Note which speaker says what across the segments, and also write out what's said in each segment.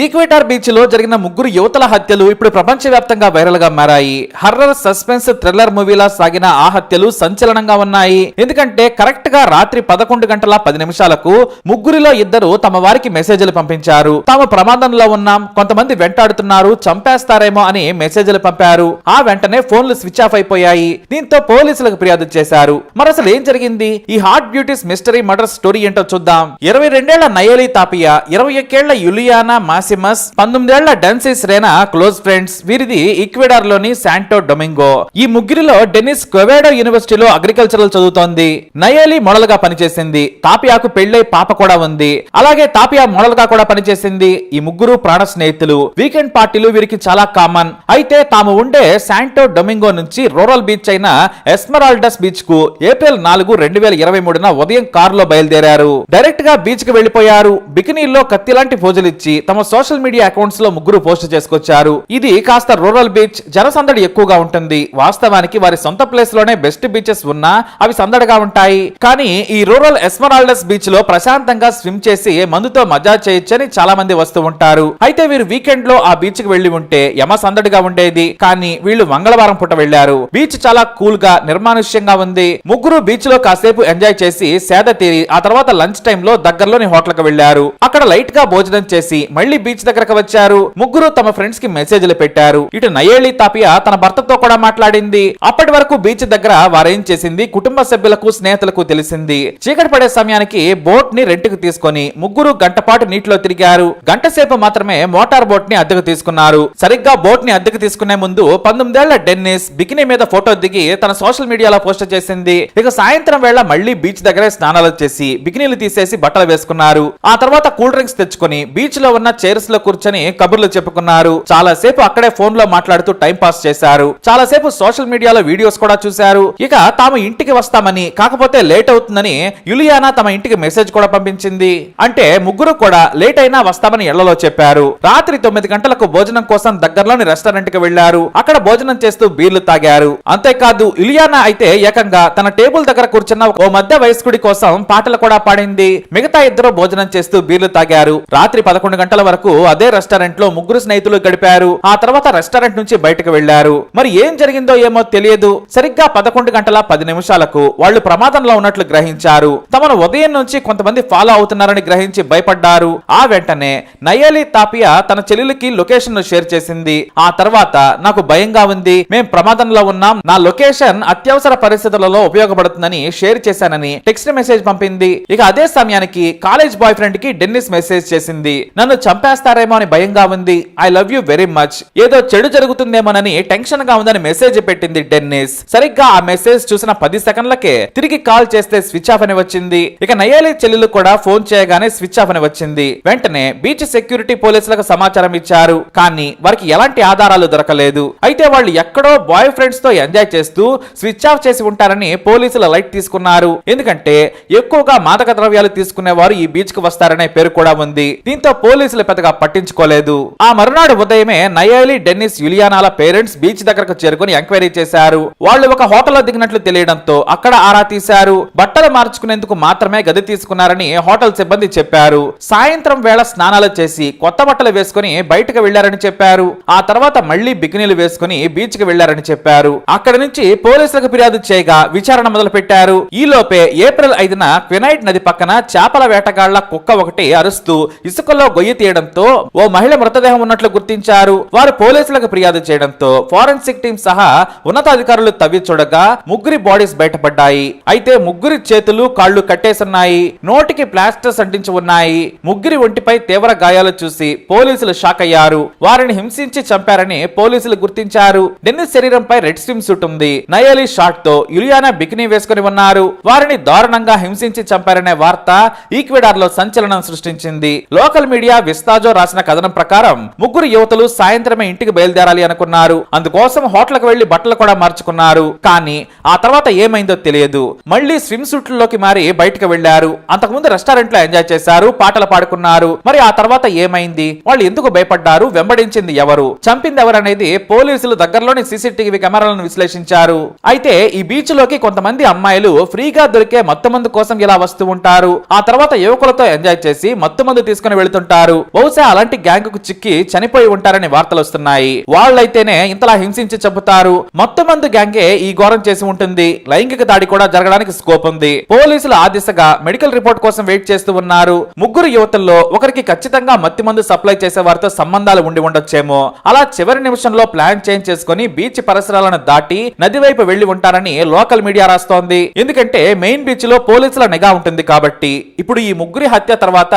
Speaker 1: ఈక్వేటార్ బీచ్లో జరిగిన ముగ్గురు యువతల హత్యలు ఇప్పుడు ప్రపంచవ్యాప్తంగా వైరల్గా మారాయి. హర్రర్ సస్పెన్స్ థ్రిల్లర్ మూవీలా సాగిన ఆ హత్యలు సంచలనంగా ఉన్నాయి. ఎందుకంటే కరెక్ట్గా రాత్రి పదకొండు గంటల పది నిమిషాలకు ముగ్గురిలో ఇద్దరు తమ వారికి మెసేజ్లు పంపించారు. తాము ప్రమాదంలో ఉన్నాం కొంతమంది వెంటాడుతున్నారు చంపేస్తారేమో అని మెసేజ్లు పంపారు. ఆ వెంటనే ఫోన్లు స్విచ్ ఆఫ్ అయిపోయాయి. దీంతో పోలీసులకు ఫిర్యాదు చేశారు. మరసలు ఏం జరిగింది? ఈ hot beauties mystery murder story ఏంటో చూద్దాం. ఇరవై రెండేళ్ళ నయోలి తాపియా ఇరవై ఒక్కేళ్ళ యులియానా మాసిమస్ పంతొమ్మిదేళ్ళ డెన్సిస్ రేనా క్లోజ్ ఫ్రెండ్స్ వీరిది ఈక్వెడార్లోని శాంటో డొమింగో. ఈ ముగ్గురిలో డెనిస్ క్వెవేడో యూనివర్సిటీలో అగ్రికల్చరల్ చదువుతోంది. నయోలి మోడల్గా పనిచేసింది. తాపియాకు పెళ్ళై పాప కూడా ఉంది. అలాగే తాపియా మోడల్గా కూడా పనిచేసింది. ఈ ముగ్గురు ప్రాణ స్నేహితులు. వీకెండ్ పార్టీలు వీరికి చాలా కామన్. అయితే తాము ఉండే శాంటో డొమింగో నుంచి రూరల్ బీచ్ అయిన ఎస్మరాల్డస్ బీచ్కు ఏప్రిల్ నాలుగు రెండు వేల ఇరవై మూడున ఉదయం కారులో బయలుదేరారు. డైరెక్ట్గా బీచ్కి వెళ్ళిపోయారు బికినీల్లో కత్తి లాంటి పోజులు ఇచ్చి తమ సోషల్ మీడియా అకౌంట్స్లో ముగ్గురు పోస్ట్ చేసుకొచ్చారు. ఇది కాస్త రూరల్ బీచ్ జనసందడి ఎక్కువగా ఉంటుంది. వాస్తవానికి వారి సొంత ప్లేస్లోనే బెస్ట్ బీచెస్ ఉన్నా అవి సందడిగా ఉంటాయి. కానీ ఈ రూరల్ ఎస్మరాల్డస్ బీచ్లో ప్రశాంతంగా స్విమ్ చేసి మందుతో మజా చేయొచ్చని చాలా మంది వస్తూ ఉంటారు. అయితే వీరు వీకెండ్లో ఆ బీచ్కి వెళ్ళి ఉంటే యమ సందడిగా ఉండేది. కానీ వీళ్ళు మంగళవారం పూట వెళ్ళారు బీచ్ చాలా కూల్గా నిర్మానుష్యంగా ఉంది. ముగ్గురు బీచ్లో కాసేపు ఎంజాయ్ చేసి సేద తీరి ఆ తర్వాత లంచ్ టైం లో దగ్గరలోని హోటల్కు వెళ్ళారు అక్కడ లైట్గా భోజనం చేసి మళ్ళీ బీచ్ దగ్గరకు వచ్చారు. ముగ్గురు తమ ఫ్రెండ్స్కి మెసేజ్లు పెట్టారు. ఇటు నయేళి తాపియా తన భర్తతో కూడా మాట్లాడింది. అప్పటి వరకు బీచ్ దగ్గర వారేం చేసింది? కుటుంబ సభ్యులకు స్నేహితులకు తెలిసింది. చీకటి పడే సమయానికి బోట్ని రెంట్కి తీసుకొని ముగ్గురు గంట పాటు నీటిలో తిరిగారు. గంట సేపు మాత్రమే మోటార్ బోట్ని అద్దెకు తీసుకున్నారు. సరిగ్గా బోట్ని అద్దెకు తీసుకునే ముందు పంతొమ్మిదేళ్ళ డెన్నిస్ బికినీ మీద ఫోటో దిగి తన సోషల్ మీడియాలో పోస్ట్ చేసింది. ఇక సాయంత్రం వేళ మళ్ళీ బీచ్ దగ్గరే స్నానాలు చేసి బికినీలు తీసేసి బట్టలు వేసుకున్నారు. ఆ తర్వాత కూల్ డ్రింక్స్ తెచ్చుకొని బీచ్లో ఉన్న చైర్స్లో కూర్చొని కబుర్లు చెప్పుకున్నారు. చాలా సేపు అక్కడే ఫోన్లో మాట్లాడుతూ టైం పాస్ చేశారు. చాలా సేపు సోషల్ మీడియాలో వీడియోస్ కూడా చూశారు. ఇక తాము ఇంటికి వస్తామని కాకపోతే లేట్ అవుతుందని యులియానా తమ ఇంటికి మెసేజ్ కూడా పంపించింది. అంటే ముగ్గురు కూడా లేట్ అయినా వస్తామని ఇళ్ళలో చెప్పారు. రాత్రి తొమ్మిది గంటలకు భోజనం కోసం దగ్గరలోని రెస్టారెంట్కి వెళ్ళారు అక్కడ భోజనం చేస్తూ బీర్లు తాగారు. అంతేకాదు ఇలియానా అయితే ఏకంగా తన టేబుల్ దగ్గర కూర్చున్న ఓ మధ్య వయస్కుడి కోసం పాటలు కూడా పాడింది. మిగతా ఇద్దరు భోజనం చేస్తూ బీర్లు తాగారు. రాత్రి పదకొండు గంటల వరకు అదే రెస్టారెంట్లో ముగ్గురు స్నేహితులు గడిపారు. ఆ తర్వాత రెస్టారెంట్ నుంచి బయటకు వెళ్ళారు మరి ఏం జరిగిందో ఏమో తెలియదు. సరిగ్గా పదకొండు గంటల పది నిమిషాలకు వాళ్ళు ప్రమాదంలో ఉన్నట్లు గ్రహించారు. తమను ఉదయం నుంచి కొంతమంది ఫాలో అవుతున్నారని గ్రహించి భయపడ్డారు. ఆ వెంటనే నయాలి తాపియా తన చెల్లెలికి లొకేషన్ను షేర్ చేసింది. ఆ తర్వాత నాకు భయంగా ఉంది. మేం ప్రమాదంలో ఉన్నాం. నా లొకేషన్ అత్యవసర పరిస్థితులలో ఉపయోగపడుతుందని షేర్ చేశానని టెక్స్ట్ మెసేజ్ పంపింది. ఇక అదే సమయానికి కాలేజ్ బాయ్ ఫ్రెండ్కి డెన్నిస్ మెసేజ్ చేసింది. నన్ను చంపేస్తారేమో అని భయంగా ఉంది. I love you very much ఏదో చెడు జరుగుతుందేమోనని టెన్షన్గా ఉందని మెసేజ్ పెట్టింది డెన్నిస్. సరిగ్గా ఆ మెసేజ్ చూసిన పది సెకండ్లకే తిరిగి కాల్ చేస్తే స్విచ్ ఆఫ్ అని వచ్చింది. ఇక నయాలి చెల్లెలు కూడా ఫోన్ చేయగానే స్విచ్ ఆఫ్ అని వచ్చింది. వెంటనే బీచ్ సెక్యూరిటీ పోలీసులకు సమాచారం ఇచ్చారు. కానీ వారికి ఎలాంటి ఆధారాలు దొరకలేదు. అయితే వాళ్ళు ఎక్కడో బాయ్ ఫ్రెండ్స్తో ఎంజాయ్ చేస్తూ స్విచ్ ఆఫ్ చేసి ఉంటారని పోలీసులు లైట్ తీసుకున్నారు. ఎందుకంటే ఎక్కువగా మాదక ద్రవ్యాలు తీసుకునే వారు ఈ బీచ్కు వస్తారనే పేరు కూడా ఉంది. దీంతో పోలీసులు పెద్దగా పట్టించుకోలేదు. ఆ మరునాడు ఉదయమే నయాలి డెన్నిస్ యులియానాల పేరెంట్స్ బీచ్ దగ్గరకు చేరుకుని ఎంక్వైరీ చేశారు. వాళ్ళు ఒక హోటల్లో దిగినట్లు తెలియడంతో అక్కడ ఆరా తీశారు. బట్టలు మార్చుకునేందుకు మాత్రమే గది తీసుకున్నారని హోటల్ సిబ్బంది చెప్పారు. సాయంత్రం వేళ స్నానాలు చేసి కొత్త బట్టలు వేసుకుని బయటకు వెళ్ళారని చెప్పారు. ఆ తర్వాత మళ్ళీ బికినీలు వేసుకుని బీచ్కి వెళ్ళారని చెప్పారు. అక్కడి నుంచి పోలీసులకు ఫిర్యాదు చేయగా విచారణ మొదలు పెట్టారు ఈ లోపే ఏప్రిల్ ఐదున క్వినైట్ నది పక్కన చేపల వేటగాళ్ళ కుక్క ఒకటి అరుస్తూ ఇసుకలో గొయ్యి చేయడంతో ఓ మహిళ మృతదేహం ఉన్నట్లు గుర్తించారు. వారు పోలీసులకు ఫిర్యాదు చేయడంతో ఫారెన్సిక్ టీం సహా ఉన్నతాధికారులు తవ్వి చూడగా ముగ్గురి బాడీస్ బయటపడ్డాయి. అయితే ముగ్గురి చేతులు కాళ్ళు కట్టేసున్నాయి. నోటికి ప్లాస్టర్స్ అంటించి ఉన్నాయి. ముగ్గురి ఒంటిపై తీవ్ర గాయాలు చూసి పోలీసులు షాక్ అయ్యారు. వారిని హింసించి చంపారని పోలీసులు గుర్తించారు. డెన్నిస్ శరీరంపై రెడ్ స్విమ్ సూట్ ఉంది. నయలి షాట్తో యులియానా బికినీ వేసుకుని ఉన్నారు. వారిని దారుణంగా హింసించి చంపారనే వార్త ఈక్వెడార్లో సంచలనం సృష్టించింది. లోకల్ మీడియా విస్తాజో రాసిన కథనం ప్రకారం ముగ్గురు యువతులు సాయంత్రమే ఇంటికి బయలుదేరాలి అనుకున్నారు. అందుకోసం హోటల్కి వెళ్ళి బట్టలు కూడా మార్చుకున్నారు. కానీ ఆ తర్వాత ఏమైందో తెలియదు. మళ్ళీ స్విమ్ సూట్లలోకి మారి బయటకు వెళ్ళారు అంతకుముందు రెస్టారెంట్లో ఎంజాయ్ చేశారు పాటలు పాడుకున్నారు. మరి ఆ తర్వాత ఏమైంది? వాళ్ళు ఎందుకు భయపడ్డారు? వెంబడించింది ఎవరు? చంపింది ఎవరనేది పోలీసులు దగ్గరలోని సీసీటీవీ కెమెరాలను విశ్లేషించారు. అయితే ఈ బీచ్లోకి కొంతమంది అమ్మాయిలు ఫ్రీగా దొరికే మత్తు మందు కోసం ఇలా వస్తూ ఉంటారు. ఆ తర్వాత యువకులతో ఎంజాయ్ చేసి మత్తు మందు తీసుకుని వెళ్తుంటారు. ఓ బహుశా అలాంటి గ్యాంగ్కు చిక్కి చనిపోయి ఉంటారని వార్తలు వస్తున్నాయి. వాళ్ళైతేనే ఇంతలా హింసించి చెబుతారు మొత్తం మంది గ్యాంగే ఈ ఘోరం చేసి ఉంటుంది. లైంగిక దాడి కూడా జరగడానికి స్కోప్ ఉంది. పోలీసులు ఆ దిశగా మెడికల్ రిపోర్ట్ కోసం వెయిట్ చేస్తూ ఉన్నారు. ముగ్గురు యువతుల్లో ఒకరికి ఖచ్చితంగా మత్తి మందు సప్లై చేసే వారితో సంబంధాలు ఉండి ఉండొచ్చేమో. అలా చివరి నిమిషంలో ప్లాన్ చేంజ్ చేసుకుని బీచ్ పరిసరాలను దాటి నది వైపు వెళ్ళి ఉంటారని లోకల్ మీడియా రాస్తోంది. ఎందుకంటే మెయిన్ బీచ్లో పోలీసుల నిఘా ఉంటుంది కాబట్టి. ఇప్పుడు ఈ ముగ్గురి హత్య తర్వాత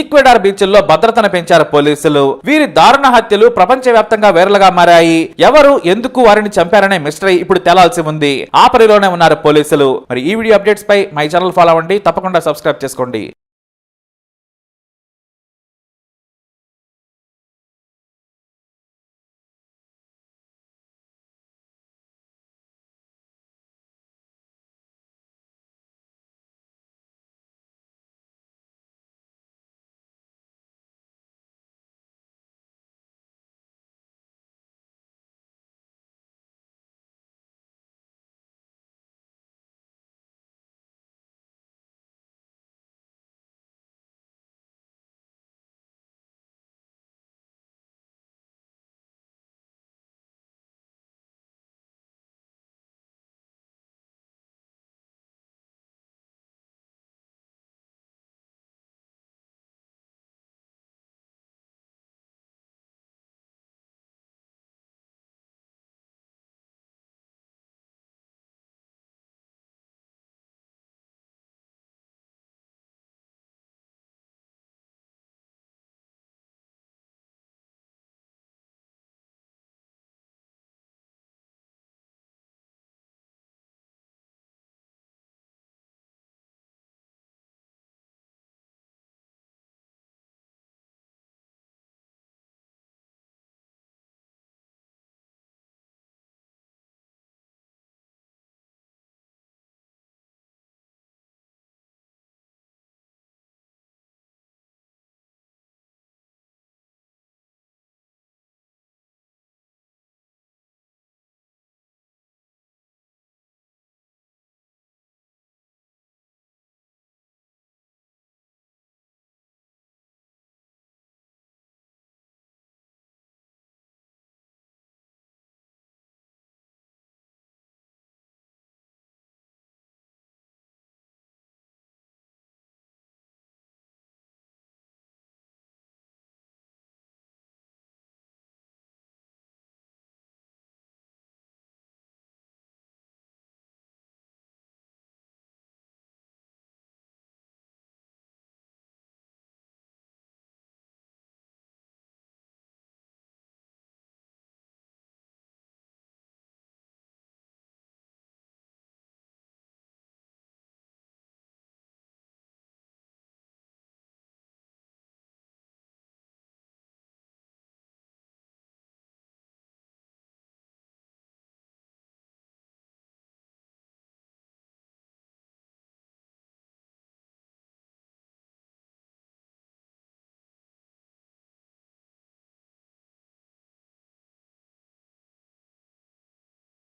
Speaker 1: ఈక్వెడార్ బీచ్లో భద్రత భద్రతను పెంచారు పోలీసులు. వీరి దారుణ హత్యలు ప్రపంచవ్యాప్తంగా వైరల్గా మారాయి. ఎవరు ఎందుకు వారిని చంపారనే మిస్టరీ ఇప్పుడు తేలాల్సి ఉంది. ఆ పరిలోనే ఉన్నారు పోలీసులు. మరి ఈ వీడియో అప్డేట్స్ పై మై ఛానల్ ఫాలో అవ్వండి. తప్పకుండా సబ్స్క్రైబ్ చేసుకోండి.